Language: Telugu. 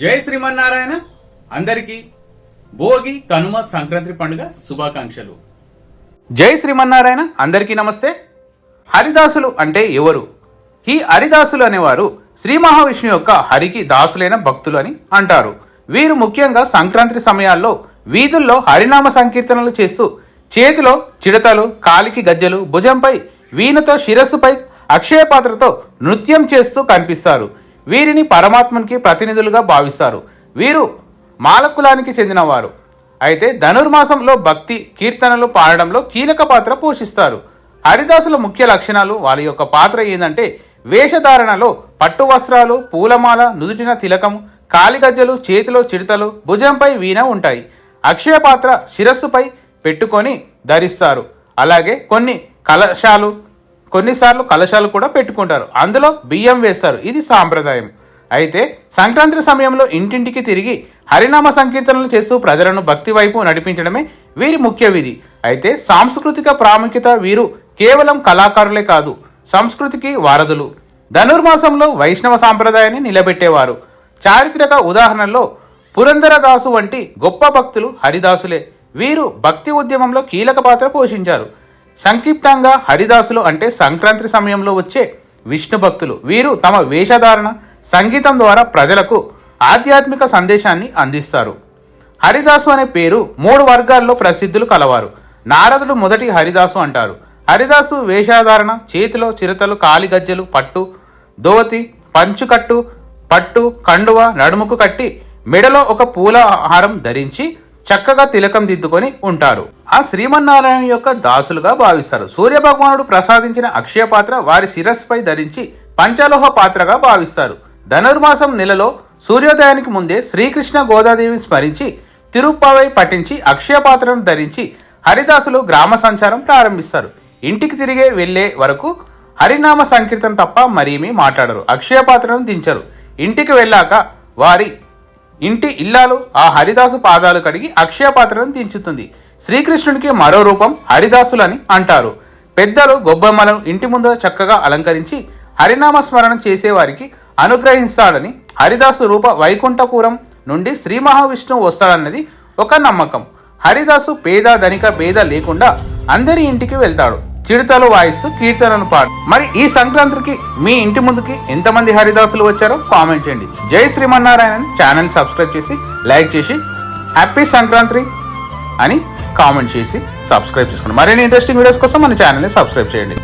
జై శ్రీమన్నారాయణ. అందరికీ భోగి కనుమ సంక్రాంతి పండుగ శుభాకాంక్షలు. జై శ్రీమన్నారాయణ. అందరికీ నమస్తే. హరిదాసులు అంటే ఎవరు? ఈ హరిదాసులు అనేవారు శ్రీ మహావిష్ణు యొక్క హరికి దాసులైన భక్తులు అని అంటారు. వీరు ముఖ్యంగా సంక్రాంతి సమయాల్లో వీధుల్లో హరినామ సంకీర్తనలు చేస్తూ చేతిలో చిడతలు కాలికి గజ్జలు భుజంపై వీణతో శిరస్సుపై అక్షయ పాత్రతో నృత్యం చేస్తూ కనిపిస్తారు. వీరిని పరమాత్మనికి ప్రతినిధులుగా భావిస్తారు. వీరు మాలకులానికి చెందినవారు. అయితే ధనుర్మాసంలో భక్తి కీర్తనలు పాడడంలో కీలక పాత్ర పోషిస్తారు. హరిదాసుల ముఖ్య లక్షణాలు వారి యొక్క పాత్ర ఏంటంటే వేషధారణలో పట్టు వస్త్రాలు పూలమాల నుదుటిన తిలకం కాలిగజ్జలు చేతిలో చిడతలు భుజంపై వీణ ఉంటాయి. అక్షయ పాత్ర శిరస్సుపై పెట్టుకొని ధరిస్తారు. అలాగే కొన్ని కలశాలు కొన్నిసార్లు కలశాలు కూడా పెట్టుకుంటారు. అందులో బియ్యం వేస్తారు. ఇది సాంప్రదాయం. అయితే సంక్రాంతి సమయంలో ఇంటింటికి తిరిగి హరినామ సంకీర్తనలు చేస్తూ ప్రజలను భక్తి వైపు నడిపించడమే వీరి ముఖ్య విధి. అయితే సాంస్కృతిక ప్రాముఖ్యత వీరు కేవలం కళాకారులే కాదు సంస్కృతికి వారధులు. ధనుర్మాసంలో వైష్ణవ సాంప్రదాయాన్ని నిలబెట్టేవారు. చారిత్రక ఉదాహరణలో పురంధరదాసు వంటి గొప్ప భక్తులు హరిదాసులే. వీరు భక్తి ఉద్యమంలో కీలక పాత్ర పోషించారు. సంక్షిప్తంగా హరిదాసులు అంటే సంక్రాంతి సమయంలో వచ్చే విష్ణు భక్తులు. వీరు తమ వేషధారణ సంగీతం ద్వారా ప్రజలకు ఆధ్యాత్మిక సందేశాన్ని అందిస్తారు. హరిదాసు అనే పేరు మూడు వర్గాల్లో ప్రసిద్ధులు కలవారు. నారదుడు మొదటి హరిదాసు అంటారు. హరిదాసు వేషధారణ చేతిలో చిరతలు కాలిగజ్జలు పట్టు దోతి పంచుకట్టు పట్టు కండువ నడుముకు కట్టి మెడలో ఒక పూల ఆహారం ధరించి చక్కగా తిలకం దిద్దుకొని ఉంటారు. ఆ శ్రీమన్నారాయణ యొక్క దాసులుగా భావిస్తారు. సూర్య భగవానుడు ప్రసాదించిన అక్షయ పాత్ర వారి శిరస్సుపై ధరించి పంచలోహ పాత్రగా భావిస్తారు. ధనుర్మాసం నెలలో సూర్యోదయానికి ముందే శ్రీకృష్ణ గోదాదేవిని స్మరించి తిరుప్పావై పఠించి అక్షయ పాత్రను ధరించి హరిదాసులు గ్రామ సంచారం ప్రారంభిస్తారు. ఇంటికి తిరిగే వెళ్ళే వరకు హరినామ సంకీర్తన తప్ప మరేమీ మాట్లాడరు. అక్షయ పాత్రను దించరు. ఇంటికి వెళ్ళాక వారి ఇంటి ఇల్లాలు ఆ హరిదాసు పాదాలు కడిగి అక్షయ పాత్రను దించుతుంది శ్రీకృష్ణుడికి మరో రూపం హరిదాసులని అంటారు. పెద్దలు గొబ్బమ్మలను ఇంటి ముందు చక్కగా అలంకరించి హరినామ స్మరణ చేసేవారికి అనుగ్రహిస్తాడని హరిదాసు రూప వైకుంఠపురం నుండి శ్రీ మహావిష్ణువు వస్తాడన్నది ఒక నమ్మకం. హరిదాసు పేద ధనిక భేద లేకుండా అందరి ఇంటికి వెళ్తాడు. చిడతలు వాయిస్తూ కీర్తనలు పాడు. మరి ఈ సంక్రాంతికి మీ ఇంటి ముందుకి ఎంతమంది హరిదాసులు వచ్చారో కామెంట్ చేయండి. జై శ్రీమన్నారాయణ ఛానల్ సబ్స్క్రైబ్ చేసి లైక్ చేసి హ్యాపీ సంక్రాంతి అని కామెంట్ చేసి సబ్స్క్రైబ్ చేసుకోండి. మరిన్ని ఇంట్రెస్టింగ్ వీడియోస్ కోసం మన ఛానల్ని సబ్స్క్రైబ్ చేయండి.